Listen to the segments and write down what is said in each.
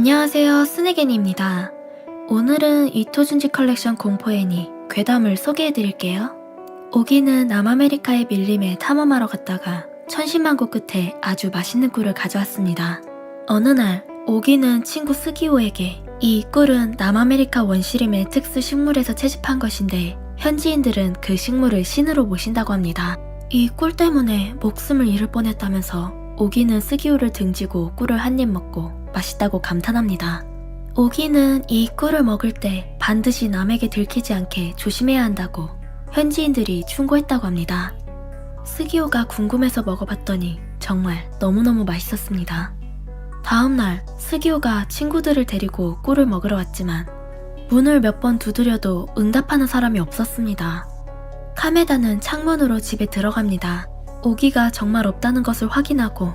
안녕하세요, 스네겐입니다. 오늘은 이토준지 컬렉션 공포 애니 괴담을 소개해드릴게요. 오기는 남아메리카의 밀림에 탐험하러 갔다가 천신만고 끝에 아주 맛있는 꿀을 가져왔습니다. 어느 날 오기는 친구 스기오에게 이 꿀은 남아메리카 원시림의 특수 식물에서 채집한 것인데 현지인들은 그 식물을 신으로 모신다고 합니다. 이 꿀 때문에 목숨을 잃을 뻔했다면서 오기는 스기오를 등지고 꿀을 한 입 먹고 맛있다고 감탄합니다. 오기는 이 꿀을 먹을 때 반드시 남에게 들키지 않게 조심해야 한다고 현지인들이 충고했다고 합니다. 스기오가 궁금해서 먹어봤더니 정말 너무너무 맛있었습니다. 다음날 스기오가 친구들을 데리고 꿀을 먹으러 왔지만 문을 몇 번 두드려도 응답하는 사람이 없었습니다. 카메다는 창문으로 집에 들어갑니다. 오기가 정말 없다는 것을 확인하고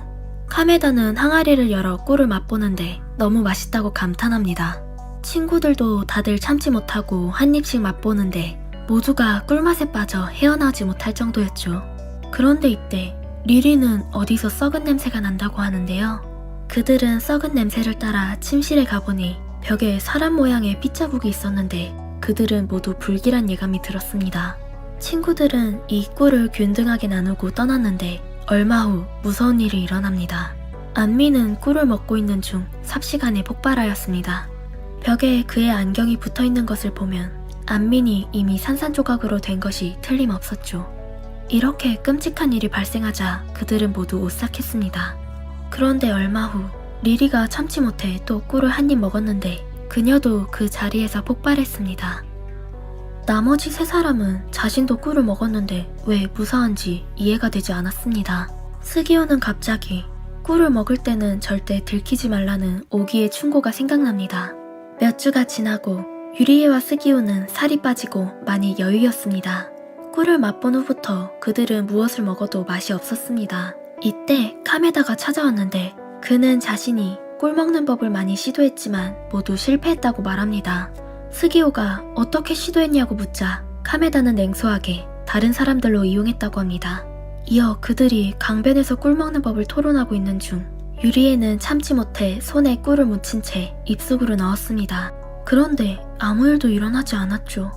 카메다는 항아리를 열어 꿀을 맛보는데 너무 맛있다고 감탄합니다. 친구들도 다들 참지 못하고 한 입씩 맛보는데 모두가 꿀맛에 빠져 헤어나오지 못할 정도였죠. 그런데 이때 리리는 어디서 썩은 냄새가 난다고 하는데요. 그들은 썩은 냄새를 따라 침실에 가보니 벽에 사람 모양의 핏자국이 있었는데 그들은 모두 불길한 예감이 들었습니다. 친구들은 이 꿀을 균등하게 나누고 떠났는데 얼마 후 무서운 일이 일어납니다. 안미는 꿀을 먹고 있는 중 삽시간에 폭발하였습니다. 벽에 그의 안경이 붙어 있는 것을 보면 안민이 이미 산산조각으로 된 것이 틀림없었죠. 이렇게 끔찍한 일이 발생하자 그들은 모두 오싹했습니다. 그런데 얼마 후 리리가 참지 못해 또 꿀을 한 입 먹었는데 그녀도 그 자리에서 폭발했습니다. 나머지 세 사람은 자신도 꿀을 먹었는데 왜 무사한지 이해가 되지 않았습니다. 스기오는 갑자기 꿀을 먹을 때는 절대 들키지 말라는 오기의 충고가 생각납니다. 몇 주가 지나고 유리에와 스기오는 살이 빠지고 많이 여유였습니다. 꿀을 맛본 후부터 그들은 무엇을 먹어도 맛이 없었습니다. 이때 카메다가 찾아왔는데 그는 자신이 꿀 먹는 법을 많이 시도했지만 모두 실패했다고 말합니다. 스기오가 어떻게 시도했냐고 묻자 카메다는 냉소하게 다른 사람들로 이용했다고 합니다. 이어 그들이 강변에서 꿀 먹는 법을 토론하고 있는 중 유리에는 참지 못해 손에 꿀을 묻힌 채 입속으로 넣었습니다. 그런데 아무 일도 일어나지 않았죠.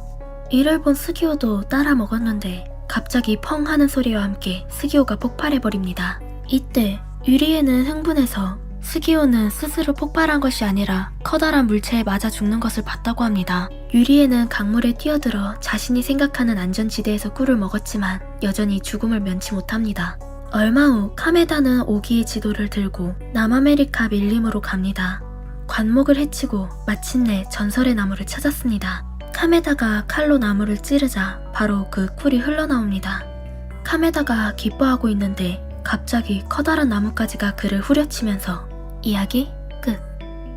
이를 본 스기오도 따라 먹었는데 갑자기 펑 하는 소리와 함께 스기오가 폭발해버립니다. 이때 유리에는 흥분해서 스기오는 스스로 폭발한 것이 아니라 커다란 물체에 맞아 죽는 것을 봤다고 합니다. 유리에는 강물에 뛰어들어 자신이 생각하는 안전지대에서 꿀을 먹었지만 여전히 죽음을 면치 못합니다. 얼마 후 카메다는 오기의 지도를 들고 남아메리카 밀림으로 갑니다. 관목을 해치고 마침내 전설의 나무를 찾았습니다. 카메다가 칼로 나무를 찌르자 바로 그 꿀이 흘러나옵니다. 카메다가 기뻐하고 있는데 갑자기 커다란 나뭇가지가 그를 후려치면서 이야기 끝.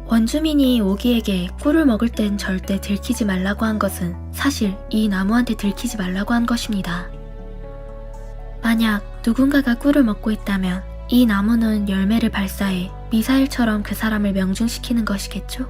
원주민이 오기에게 꿀을 먹을 땐 절대 들키지 말라고 한 것은 사실 이 나무한테 들키지 말라고 한 것입니다. 만약 누군가가 꿀을 먹고 있다면 이 나무는 열매를 발사해 미사일처럼 그 사람을 명중시키는 것이겠죠?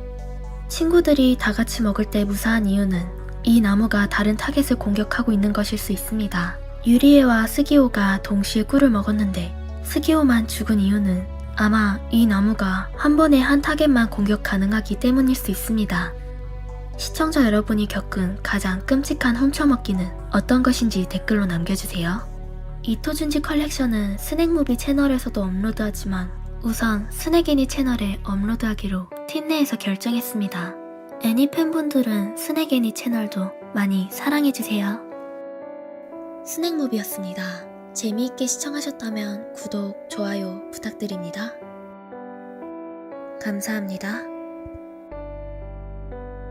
친구들이 다 같이 먹을 때 무사한 이유는 이 나무가 다른 타겟을 공격하고 있는 것일 수 있습니다. 유리에와 스기오가 동시에 꿀을 먹었는데 스기오만 죽은 이유는 아마 이 나무가 한 번에 한 타겟만 공격 가능하기 때문일 수 있습니다. 시청자 여러분이 겪은 가장 끔찍한 훔쳐먹기는 어떤 것인지 댓글로 남겨주세요. 이토준지 컬렉션은 스낵무비 채널에서도 업로드하지만 우선 스낵애니 채널에 업로드하기로 팀 내에서 결정했습니다. 애니 팬분들은 스낵애니 채널도 많이 사랑해주세요. 스낵무비였습니다. 재미있게 시청하셨다면 구독, 좋아요 부탁드립니다. 감사합니다.